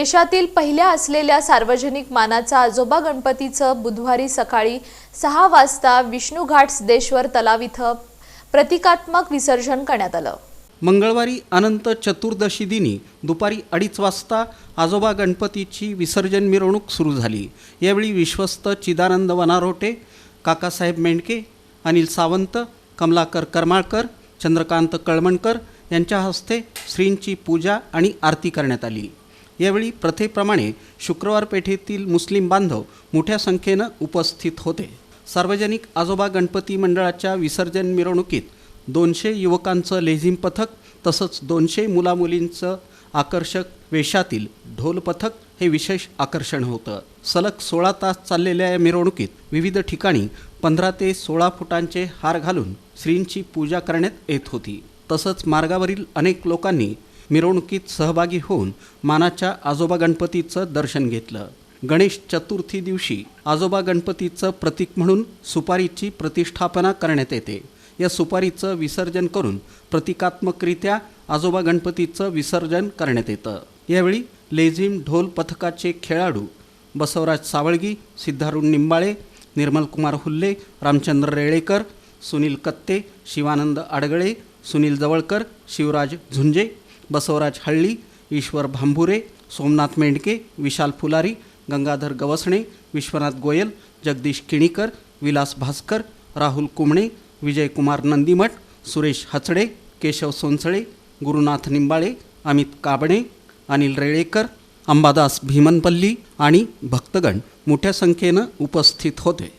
देशातील पहिल्या असलेल्या सार्वजनिक मानाचा आजोबा गणपतीचं बुधवारी सकाळी सहा वाजता विष्णुघाट सिद्धेश्वर तलाव इथं प्रतिकात्मक विसर्जन करण्यात आलं. मंगळवारी अनंत चतुर्दशी दिनी दुपारी अडीच वाजता आजोबा गणपतीची विसर्जन मिरवणूक सुरू झाली. यावेळी विश्वस्त चिदानंद वनारोटे काकासाहेब मेंढके अनिल सावंत कमलाकर करमाळकर चंद्रकांत कळमणकर यांच्या हस्ते श्रींची पूजा आणि आरती करण्यात आली. यावेळी प्रथेप्रमाणे शुक्रवार पेठेतील मुस्लिम बांधव मोठ्या संख्येनं उपस्थित होते. सार्वजनिक आजोबा गणपती मंडळाच्या विसर्जन मिरवणुकीत दोनशे युवकांचं लेझिम पथक तसंच दोनशे मुलामुलींचं आकर्षक वेशातील ढोल पथक हे विशेष आकर्षण होतं. सलग सोळा तास चाललेल्या या मिरवणुकीत विविध ठिकाणी पंधरा ते सोळा फुटांचे हार घालून श्रींची पूजा करण्यात येत होती. तसंच मार्गावरील अनेक लोकांनी मिरवणुकीत सहभागी होऊन मानाच्या आजोबा गणपतीचं दर्शन घेतलं. गणेश चतुर्थी दिवशी आजोबा गणपतीचं प्रतीक म्हणून सुपारीची प्रतिष्ठापना करण्यात येते. या सुपारीचं विसर्जन करून प्रतिकात्मकरित्या आजोबा गणपतीचं विसर्जन करण्यात येतं. यावेळी लेझिम ढोल पथकाचे खेळाडू बसवराज सावळगी सिद्धारुण निंबाळे निर्मलकुमार हुल्ले रामचंद्र रेळेकर सुनील कत्ते शिवानंद आडगळे सुनील जवळकर शिवराज झुंजे बसवराज हळ्ळी ईश्वर भांभुरे सोमनाथ मेंढके विशाल फुलारी गंगाधर गवसणे विश्वनाथ गोयल जगदीश किणीकर विलास भास्कर राहुल कुमणे विजयकुमार नंदीमठ सुरेश हचडे केशव सोनसळे गुरुनाथ निंबाळे अमित काबणे अनिल रेळेकर अंबादास भीमनपल्ली आणि भक्तगण मोठ्या संख्येनं उपस्थित होते.